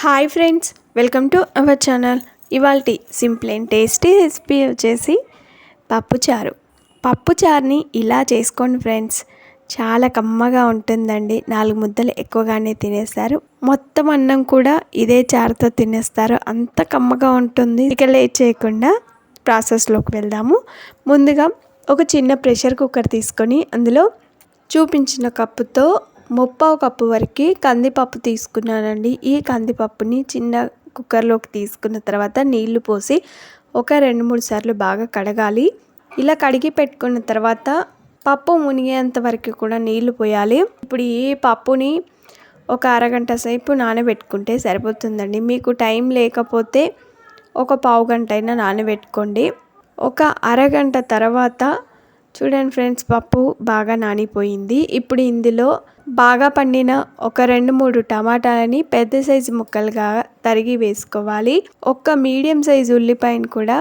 Hi friends welcome to our channel. ఇవాల్టి simple and tasty recipe వచ్చేసి పప్పుచారు పప్పుచారుని ఇలా చేసుకోండి ఫ్రెండ్స్. చాలా కమ్మగా ఉంటుందండి. నాలుగు ముద్దలు ఎక్కువగానే తినేస్తారు. మొత్తం అన్నం కూడా ఇదే చారుతో తినేస్తారు. అంత కమ్మగా ఉంటుంది. ఇక లేట్ చేయకుండా ప్రాసెస్లోకి వెళ్దాము. ముందుగా ఒక చిన్న ప్రెషర్ కుక్కర్ తీసుకొని అందులో చూపించిన కప్పుతో ముప్పావు కప్పు వరకు కందిపప్పు తీసుకున్నానండి. ఈ కందిపప్పుని చిన్న కుక్కర్లోకి తీసుకున్న తర్వాత నీళ్ళు పోసి ఒక రెండు మూడు సార్లు బాగా కడగాలి. ఇలా కడిగి పెట్టుకున్న తర్వాత పప్పు మునిగేంత వరకు కూడా నీళ్ళు పోయాలి. ఇప్పుడు ఈ పప్పుని ఒక అరగంట సేపు నానబెట్టుకుంటే సరిపోతుందండి. మీకు టైం లేకపోతే ఒక పావు గంట అయినా నానబెట్టుకోండి. ఒక అరగంట తర్వాత చూడండి ఫ్రెండ్స్ పప్పు బాగా నానిపోయింది. ఇప్పుడు ఇందులో బాగా పండిన ఒక రెండు మూడు టమాటాలని పెద్ద సైజు ముక్కలుగా తరిగి వేసుకోవాలి. ఒక్క మీడియం సైజు ఉల్లిపాయను కూడా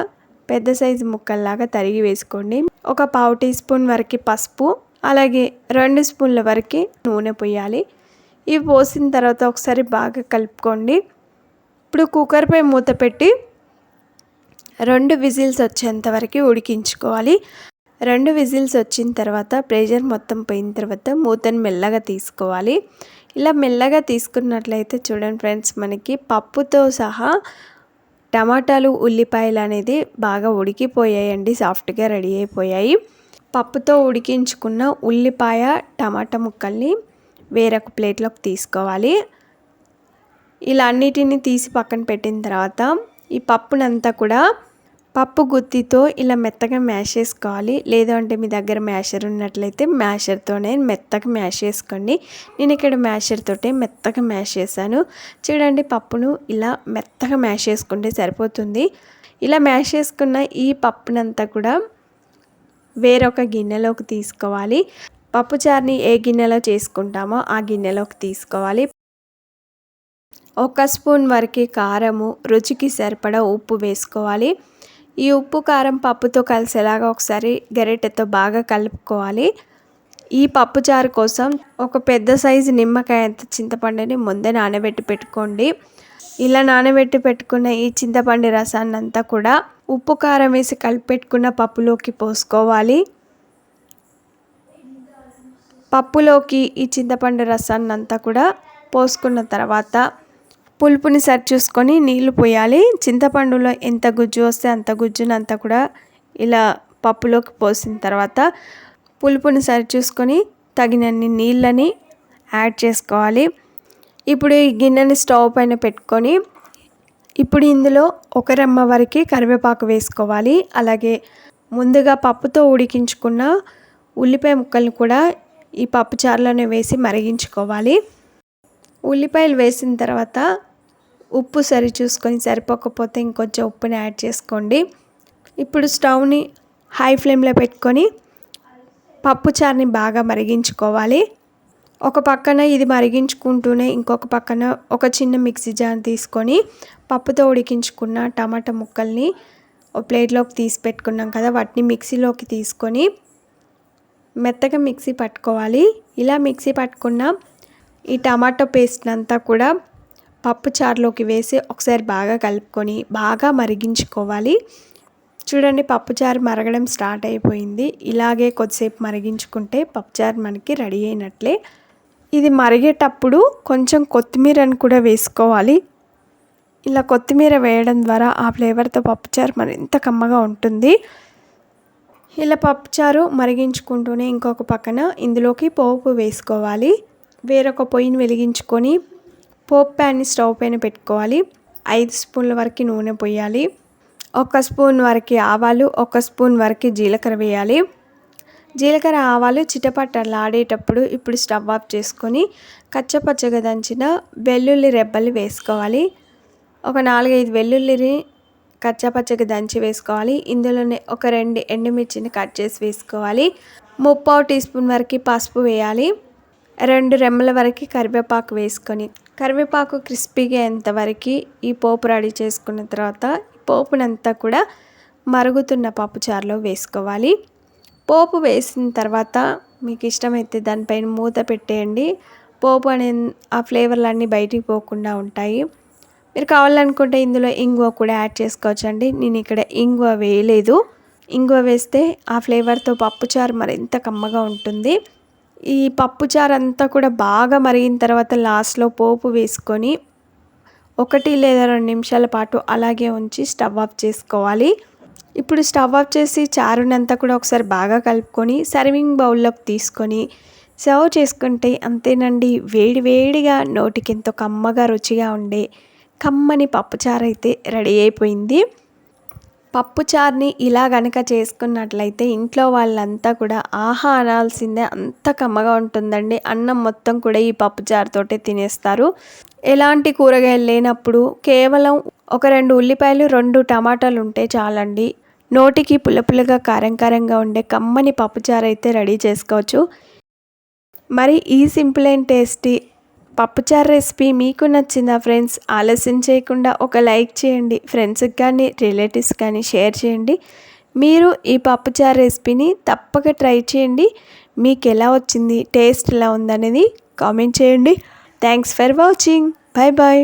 పెద్ద సైజు ముక్కల్లాగా తరిగి వేసుకోండి. ఒక పావు టీ స్పూన్ వరకు పసుపు అలాగే రెండు స్పూన్ల వరకు నూనె పోయాలి. ఇవి పోసిన తర్వాత ఒకసారి బాగా కలుపుకోండి. ఇప్పుడు కుక్కర్పై మూత పెట్టి రెండు విజిల్స్ వచ్చేంత వరకు ఉడికించుకోవాలి. రెండు విజిల్స్ వచ్చిన తర్వాత ప్రెషర్ మొత్తం పోయిన తర్వాత మూతను మెల్లగా తీసుకోవాలి. ఇలా మెల్లగా తీసుకున్నట్లయితే చూడండి ఫ్రెండ్స్ మనకి పప్పుతో సహా టమాటాలు ఉల్లిపాయలు అనేది బాగా ఉడికిపోయాయండి సాఫ్ట్గా రెడీ అయిపోయాయి. పప్పుతో ఉడికించుకున్న ఉల్లిపాయ టమాటా ముక్కల్ని వేరొక ప్లేట్లోకి తీసుకోవాలి. ఇలా అన్నిటిని తీసి పక్కన పెట్టిన తర్వాత ఈ పప్పునంతా కూడా పప్పు గుత్తితో ఇలా మెత్తగా మ్యాష్ చేసుకోవాలి. లేదంటే మీ దగ్గర మ్యాషర్ ఉన్నట్లయితే మ్యాషర్తోనే మెత్తగా మ్యాష్ చేసుకోండి. నేను ఇక్కడ మ్యాషర్ తోటే మెత్తగా మ్యాష్ చేశాను. చూడండి పప్పును ఇలా మెత్తగా మ్యాష్ చేసుకుంటే సరిపోతుంది. ఇలా మ్యాష్ చేసుకున్న ఈ పప్పునంతా కూడా వేరొక గిన్నెలోకి తీసుకోవాలి. పప్పుచారుని ఏ గిన్నెలో చేసుకుంటామో ఆ గిన్నెలోకి తీసుకోవాలి. ఒక స్పూన్ వరకు కారము రుచికి సరిపడా ఉప్పు వేసుకోవాలి. ఈ ఉప్పు కారం పప్పుతో కలిసేలాగా ఒకసారి గరిటెతో బాగా కలుపుకోవాలి. ఈ పప్పుచారు కోసం ఒక పెద్ద సైజు నిమ్మకాయ అంత చింతపండుని ముందే నానబెట్టి పెట్టుకోండి. ఇలా నానబెట్టి పెట్టుకున్న ఈ చింతపండు రసాన్ని అంతా కూడా ఉప్పు కారం వేసి కలిపెట్టుకున్న పప్పులోకి పోసుకోవాలి. పప్పులోకి ఈ చింతపండు రసాన్ని అంతా కూడా పోసుకున్న తర్వాత పులుపుని సరి చూసుకొని నీళ్ళు పోయాలి. చింతపండులో ఎంత గుజ్జు వస్తే అంత గుజ్జునంతా కూడా ఇలా పప్పులోకి పోసిన తర్వాత పులుపుని సరి చూసుకొని తగినన్ని నీళ్ళని యాడ్ చేసుకోవాలి. ఇప్పుడు ఈ గిన్నెని స్టవ్ పైన పెట్టుకొని ఇప్పుడు ఇందులో ఒక రెమ్మ వరకు కరివేపాకు వేసుకోవాలి. అలాగే ముందుగా పప్పుతో ఉడికించుకున్న ఉల్లిపాయ ముక్కలను కూడా ఈ పప్పు చారులోనే వేసి మరిగించుకోవాలి. ఉల్లిపాయలు వేసిన తర్వాత ఉప్పు సరి చూసుకొని సరిపోకపోతే ఇంకొంచెం ఉప్పుని యాడ్ చేసుకోండి. ఇప్పుడు స్టవ్ని హై ఫ్లేమ్లో పెట్టుకొని పప్పుచారుని బాగా మరిగించుకోవాలి. ఒక పక్కన ఇది మరిగించుకుంటూనే ఇంకొక పక్కన ఒక చిన్న మిక్సీ జార్ తీసుకొని పప్పుతో ఉడికించుకున్న టమాటా ముక్కల్ని ఒక ప్లేట్లోకి తీసి పెట్టుకున్నాం కదా వాటిని మిక్సీలోకి తీసుకొని మెత్తగా మిక్సీ పట్టుకోవాలి. ఇలా మిక్సీ పట్టుకున్న ఈ టమాటో పేస్ట్ అంతా కూడా పప్పు చారులోకి వేసి ఒకసారి బాగా కలుపుకొని బాగా మరిగించుకోవాలి. చూడండి పప్పుచారు మరగడం స్టార్ట్ అయిపోయింది. ఇలాగే కొద్దిసేపు మరిగించుకుంటే పప్పుచారు మనకి రెడీ అయినట్లే. ఇది మరిగేటప్పుడు కొంచెం కొత్తిమీరను కూడా వేసుకోవాలి. ఇలా కొత్తిమీర వేయడం ద్వారా ఆ ఫ్లేవర్తో పప్పుచారు మరింత కమ్మగా ఉంటుంది. ఇలా పప్పుచారు మరిగించుకుంటూనే ఇంకొక పక్కన ఇందులోకి పోపు వేసుకోవాలి. వేరొక పొయ్యిని వెలిగించుకొని పోప్ ప్యాన్ని స్టవ్ పైన పెట్టుకోవాలి. ఐదు స్పూన్ల వరకు నూనె పోయాలి. ఒక స్పూన్ వరకు ఆవాలు ఒక స్పూన్ వరకు జీలకర్ర వేయాలి. జీలకర్ర ఆవాలు చిటపట్టలాడేటప్పుడు ఇప్పుడు స్టవ్ ఆఫ్ చేసుకొని కచ్చపచ్చగా దంచిన వెల్లుల్లి రెబ్బలు వేసుకోవాలి. ఒక నాలుగైదు వెల్లుల్లిని కచ్చపచ్చగా దంచి వేసుకోవాలి. ఇందులోనే ఒక రెండు ఎండుమిర్చిని కట్ చేసి వేసుకోవాలి. ముప్పావు టీ స్పూన్ వరకు పసుపు వేయాలి. రెండు రెమ్మల వరకు కరివేపాకు వేసుకొని కరివేపాకు క్రిస్పీగా అయ్యేంతవరకు ఈ పోపు రెడీ చేసుకున్న తర్వాత పోపునంతా కూడా మరుగుతున్న పప్పుచారులో వేసుకోవాలి. పోపు వేసిన తర్వాత మీకు ఇష్టమైతే దానిపైన మూత పెట్టేయండి. పోపు అనే ఆ ఫ్లేవర్లన్నీ బయటికి పోకుండా ఉంటాయి. మీరు కావాలనుకుంటే ఇందులో ఇంగువ కూడా యాడ్ చేసుకోవచ్చండి. నేను ఇక్కడ ఇంగువ వేయలేదు. ఇంగువ వేస్తే ఆ ఫ్లేవర్తో పప్పుచారు మరింత కమ్మగా ఉంటుంది. ఈ పప్పుచారు అంతా కూడా బాగా మరిగిన తర్వాత లాస్ట్లో పోపు వేసుకొని ఒకటి లేదా రెండు నిమిషాల పాటు అలాగే ఉంచి స్టవ్ ఆఫ్ చేసుకోవాలి. ఇప్పుడు స్టవ్ ఆఫ్ చేసి చారునంతా కూడా ఒకసారి బాగా కలుపుకొని సర్వింగ్ బౌల్లోకి తీసుకొని సర్వ్ చేసుకుంటే అంతేనండి. వేడి వేడిగా నోటికి ఎంతో కమ్మగా రుచిగా ఉండే కమ్మని పప్పుచారు అయితే రెడీ అయిపోయింది. పప్పుచారుని ఇలా గనక చేసుకున్నట్లయితే ఇంట్లో వాళ్ళంతా కూడా ఆహా అనాల్సిందే అంత కమ్మగా ఉంటుందండి అన్నం మొత్తం కూడా ఈ పప్పుచారుతోటే తినేస్తారు. ఎలాంటి కూరగాయలు లేనప్పుడు కేవలం ఒక రెండు ఉల్లిపాయలు రెండు టమాటాలు ఉంటే చాలండి. నోటికి పులపులగా కారం కారంగా ఉండే కమ్మని పప్పుచారు అయితే రెడీ చేసుకోవచ్చు. మరి ఈ సింపుల్ అండ్ టేస్టీ పప్పుచారు రెసిపీ మీకు నచ్చిందా ఫ్రెండ్స్? ఆలస్యం చేయకుండా ఒక లైక్ చేయండి. ఫ్రెండ్స్కి కానీ రిలేటివ్స్ కానీ షేర్ చేయండి. మీరు ఈ పప్పుచారు రెసిపీని తప్పక ట్రై చేయండి. మీకు ఎలా వచ్చింది? టేస్ట్ ఎలా ఉందనేది కామెంట్ చేయండి. Thanks for watching. Bye bye